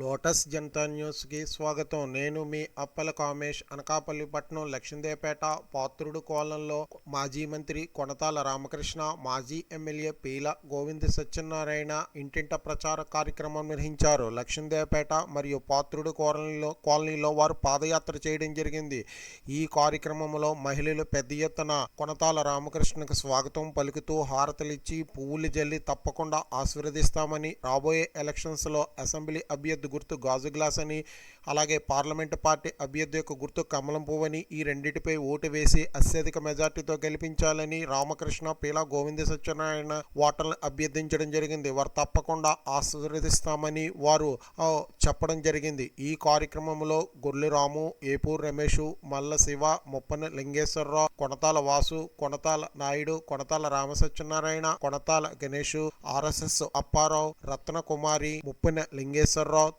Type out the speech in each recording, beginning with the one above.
Lotus Janata న్యూస్కి స్వాగతం. నేను మీ అప్పల కామేష్. అనకాపల్లి పట్టణం లక్ష్మీదేపేట పాత్రుడు కోలంలో మాజీ మంత్రి కొనతాల రామకృష్ణ మాజీ ఎమ్మెల్యే పీల గోవింద సత్యనారాయణ ఇంటింట ప్రచార కార్యక్రమం నిర్వహించారు. లక్ష్మీదేపేట మరియు పాత్రుడు కోలనీలో కాలనీలో వారు పాదయాత్ర చేయడం జరిగింది. ఈ కార్యక్రమంలో మహిళలు పెద్ద ఎత్తున కొనతాల రామకృష్ణకు స్వాగతం పలుకుతూ హారతలిచ్చి పువ్వులు జల్లి తప్పకుండా ఆశీర్వదిస్తామని రాబోయే ఎలక్షన్స్లో అసెంబ్లీ అభ్యర్థి గుర్తు గాజు గ్లాస్ అని అలాగే పార్లమెంటు పార్టీ అభ్యర్థి యొక్క గుర్తు కమలం పువ్వని ఈ రెండింటిపై ఓటు వేసి అత్యధిక మెజార్టీతో గెలిపించాలని రామకృష్ణ పీలా గోవింద సత్యనారాయణ ఓటర్లను అభ్యర్థించడం జరిగింది. వారు తప్పకుండా ఆశీర్వదిస్తామని వారు చెప్పడం జరిగింది. ఈ కార్యక్రమంలో గొర్లిరాము ఏపూర్ రమేష్ మల్ల శివ ముప్పన లింగేశ్వరరావు కొనతాల వాసు కొనతాల నాయుడు కొనతాల రామసత్యనారాయణ కొనతాల గణేష్ ఆర్ఎస్ఎస్ అప్పారావు రత్న కుమారి ముప్పిన లింగేశ్వరరావు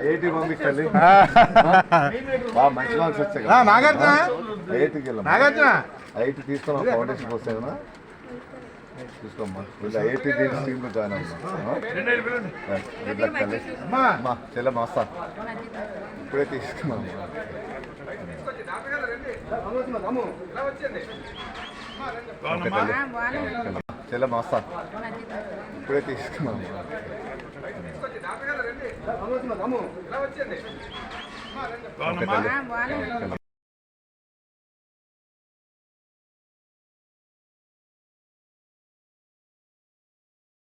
ఐఐటి పంపించండి. మంచి మార్క్స్ వచ్చాయి ఆ, నాగార్జున. ఐఐటికి వెళ్ళాం నాగార్జున? ఐఐటి తీసుకున్నాం ఫౌండేషన్ వస్తాయి కదా తీసుకోమ్మా. వీళ్ళు ఐఐటి టీంలో జాయిన్ అమ్మా అమ్మా. అమ్మా చెల్లెమ్మ వస్తా. ఇప్పుడే తీసుకున్నాం. చెల్లెమ్మ వస్తా. ఇప్పుడే తీసుకున్నాం. తల్లి